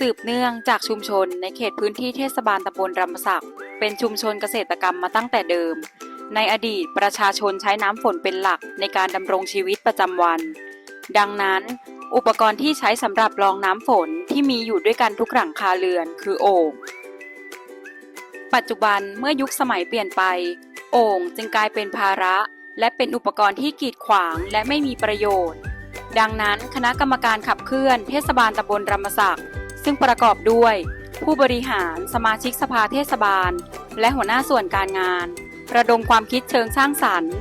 สืบเนื่องจากชุมชนในเขตพื้นที่เทศบาลตำบลรำศักดิ์เป็นชุมชนเกษตรกรรมมาตั้งแต่เดิม ในอดีตประชาชนใช้น้ำฝนเป็นหลักในการดำรงชีวิตประจำวัน ดังนั้น อุปกรณ์ที่ใช้สำหรับรองน้ำฝนที่มีอยู่ด้วยกันทุกหลังคาเรือนคือโอ่งปัจจุบันเมื่อยุคสมัยเปลี่ยนไป โอ่งจึงกลายเป็นภาระ และเป็นอุปกรณ์ที่กีดขวางและไม่มีประโยชน์ ดังนั้นคณะกรรมการขับเคลื่อนเทศบาลตำบลรำศักดิ์ ซึ่งประกอบด้วย ผู้บริหาร สมาชิกสภาเทศบาล และหัวหน้าส่วนการงาน ระดมความคิดเชิงสร้างสรรค์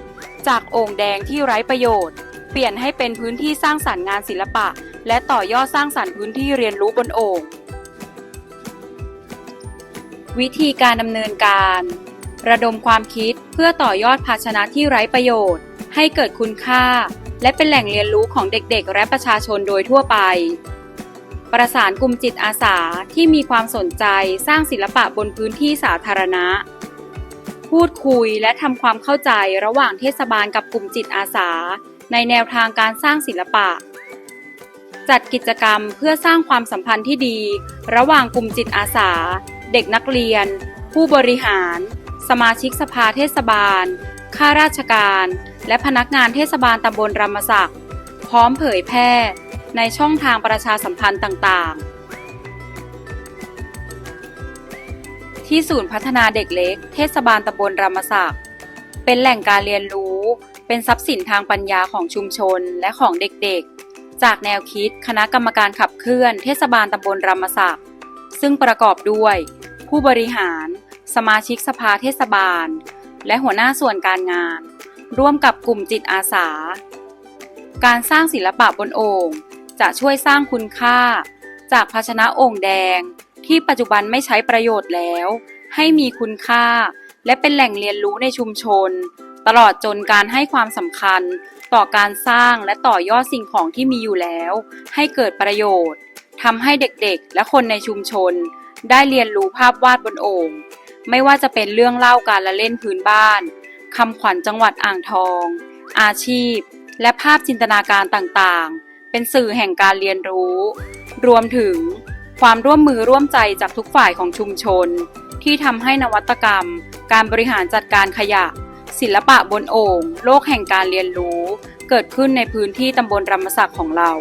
จากโอ่งแดงที่ไร้ประโยชน์ เปลี่ยนให้เป็นพื้นที่สร้างสรรค์งานศิลปะ และต่อยอดสร้างสรรค์พื้นที่เรียนรู้บนโอ่งวิธีการดำเนินการ ระดมความคิดเพื่อต่อยอดภาชนะที่ไร้ประโยชน์ ให้เกิดคุณค่า และเป็นแหล่งเรียนรู้ของเด็กๆ และประชาชนโดยทั่วไป ประสานกลุ่มจิตอาสาที่มีความสนใจสร้างศิลปะบนพื้นที่สาธารณะ พูดคุยและทำความเข้าใจระหว่างเทศบาลกับกลุ่มจิตอาสา ในแนวทางการสร้างศิลปะ จัดกิจกรรมเพื่อสร้างความสัมพันธ์ที่ดี ระหว่างกลุ่มจิตอาสา เด็กนักเรียน ผู้บริหาร สมาชิกสภาเทศบาล ข้าราชการ และพนักงานเทศบาลตำบลรำศักดิ์พร้อมเผยแพร่ ในช่องทางประชาสัมพันธ์ต่างๆ ที่ศูนย์พัฒนาเด็กเล็ก เทศบาลตำบลรำศักดิ์เป็นแหล่งการเรียนรู้ เป็นทรัพย์สินทางปัญญาของชุมชนและของเด็กๆ จากแนวคิดคณะกรรมการขับเคลื่อน เทศบาลตำบลรำศักดิ์ซึ่งประกอบด้วย ผู้บริหาร สมาชิกสภาเทศบาล และหัวหน้าส่วนการงาน ร่วมกับกลุ่มจิตอาสา การสร้างศิลปะบนโอ่ง จะช่วยสร้างคุณค่า จากภาชนะโอ่งแดง ที่ปัจจุบันไม่ใช้ประโยชน์แล้ว ให้มีคุณค่า และเป็นแหล่งเรียนรู้ในชุมชน ตลอดจนการให้ความสำคัญ ต่อการสร้างและต่อยอดสิ่งของที่มีอยู่แล้ว ให้เกิดประโยชน์ทำให้เด็กๆ และคนในชุมชน ได้เรียนรู้ภาพวาดบนโอ่งไม่ว่าจะเป็นเรื่องเล่าการละเล่นพื้นบ้านคำขวัญจังหวัดอ่างทอง อาชีพ และภาพจินตนาการต่างๆ เป็นสื่อแห่งการเรียนรู้ รวมถึงความร่วมมือร่วมใจจากทุกฝ่ายของชุมชน ที่ทำให้นวัตกรรม การบริหารจัดการขยะ ศิลปะบนโอ่งโลกแห่งการเรียนรู้ เกิดขึ้นในพื้นที่ตำบลรำศักดิ์ของเรา